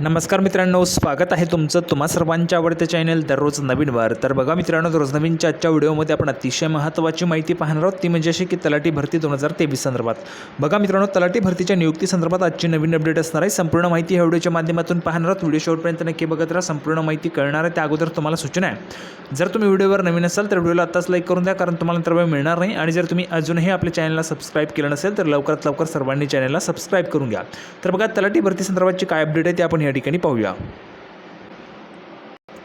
नमस्कार मित्रांनो स्वागत आहे तुमचं तुम्हा सर्वांच्या आवडते चॅनल दररोज नवीन वार. तर बघा मित्रांनो रोज नवीनच्या आजच्या व्हिडिओमध्ये आपण अतिशय महत्त्वाची माहिती पाहणार आहोत. ती म्हणजे अशी की तलाठी भरती दोन हजार तेवीस संदर्भात. बघा मित्रांनो तलाठी भरतीच्या नियुक्ती संदर्भात आजची नवीन अपडेट असणार आहे. संपूर्ण माहिती ह्या व्हिडिओच्या माध्यमातून पाहणार आहोत. व्हिडिओ शेवटपर्यंत नक्की बघत राहा. संपूर्ण माहिती कळणार आहे. त्या अगोदर तुम्हाला सूचना आहे. जर तुम्ही व्हिडिओवर नवीन असाल तर व्हिडिओला आत्ताच लाईक करून द्या कारण तुम्हाला नंतर वेळ मिळणार नाही. आणि जर तुम्ही अजूनही आपल्या चॅनलला सबस्क्राईब केलं नसेल तर लवकरात लवकर सर्वांनी चॅनलला सबस्क्राईब करून घ्या. तर बघा तलाठी भरती संदर्भातची काय अपडेट आहे ते आपण या ठिकाणी पाहूया.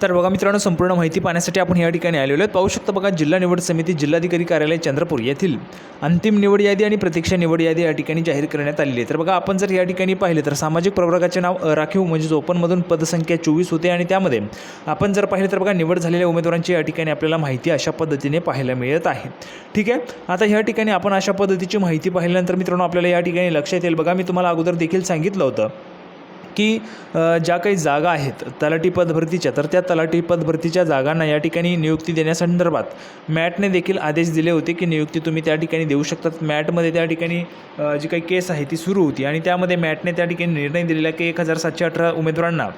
तर बघा मित्रांनो संपूर्ण माहिती पाहण्यासाठी आपण या ठिकाणी आलेलो आहेत. पाहू शकता बघा जिल्हा निवड समिती जिल्हाधिकारी कार्यालय चंद्रपूर येथील अंतिम निवड यादी आणि प्रतीक्षा निवड यादी या ठिकाणी जाहीर करण्यात आलेली आहे. तर बघा आपण जर या ठिकाणी पाहिले तर सामाजिक प्रवर्गाचे नाव राखीव म्हणजेच ओपनमधून पदसंख्या चोवीस होते आणि त्यामध्ये आपण जर पाहिले तर बघा निवड झालेल्या उमेदवारांची या ठिकाणी आपल्याला माहिती अशा पद्धतीने पाहायला मिळत आहे. ठीक आहे? आता ह्या ठिकाणी आपण अशा पद्धतीची माहिती पाहिल्यानंतर मित्रांनो आपल्याला या ठिकाणी लक्षात येईल. बघा मी तुम्हाला अगोदर देखील सांगितलं होतं. की ज्या काही जागा आहेत तलाठी पदभरतीच्या तर त्या तलाठी पदभरतीच्या जागांना या ठिकाणी नियुक्ती देण्यासंदर्भात मॅटने देखील आदेश दिले होते की नियुक्ती तुम्ही त्या ठिकाणी देऊ शकतात मॅटमध्ये त्या ठिकाणी जी काही केस आहे ती सुरू होती आणि त्यामध्ये मॅटने त्या ठिकाणी निर्णय दिलेला की एक हजार सातशे अठरा उमेदवारांना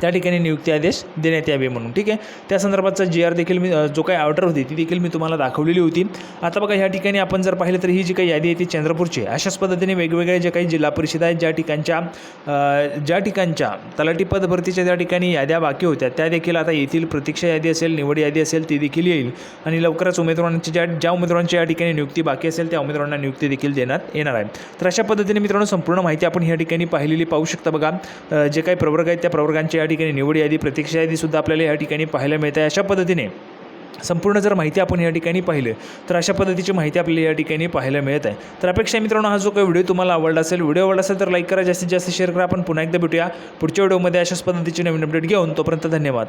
त्या ठिकाणी नियुक्ती आदेश देण्यात यावे म्हणून. ठीक आहे? त्या संदर्भातचा जी आर देखील मी जो काही ऑर्डर होती ती देखील मी तुम्हाला दाखवलेली होती. आता बघा ह्या ठिकाणी आपण जर पाहिलं तर ही जी काही यादी आहे ती चंद्रपूरची अशाच पद्धतीने वेगवेगळ्या ज्या काही जिल्हा परिषद आहेत ज्या ठिकाणच्या ज्या ठिकाणच्या तलाठी पद भरतीच्या ज्या ठिकाणी याद्या बाकी होत्या त्या देखील आता येथील प्रतीक्षा यादी असेल निवड यादी असेल ती देखील येईल. आणि लवकरच उमेदवारांची ज्या ज्या उमेदवारांची या ठिकाणी नियुक्ती बाकी असेल त्या उमेदवारांना नियुक्ती देखील देण्यात येणार आहे. तर अशा पद्धतीने मित्रांनो संपूर्ण माहिती आपण या ठिकाणी पाहिलेली पाहू शकता बघा. जे काही प्रवर्ग आहेत त्या प्रवर्गांची प्रवर्गांच्या या ठिकाणी निवड यादी प्रतीक्षा यादीसुद्धा आपल्याला या ठिकाणी पाहायला मिळते अशा पद्धतीने संपूर्ण जर माहिती आपण या ठिकाणी पाहिलं तर अशा पद्धतीची माहिती आपल्याला या ठिकाणी पाहायला मिळत आहे. तर अपेक्षा मित्रांनो हा जो काही व्हिडिओ तुम्हाला आवडला असेल व्हिडिओ आवडला असेल तर लाईक करा जास्तीत जास्त शेअर करा. आपण पुन्हा एकदा भेटूया पुढच्या व्हिडिओमध्ये. अशाच पद्धतीची नवीन अपडेट घेऊन तोपर्यंत धन्यवाद.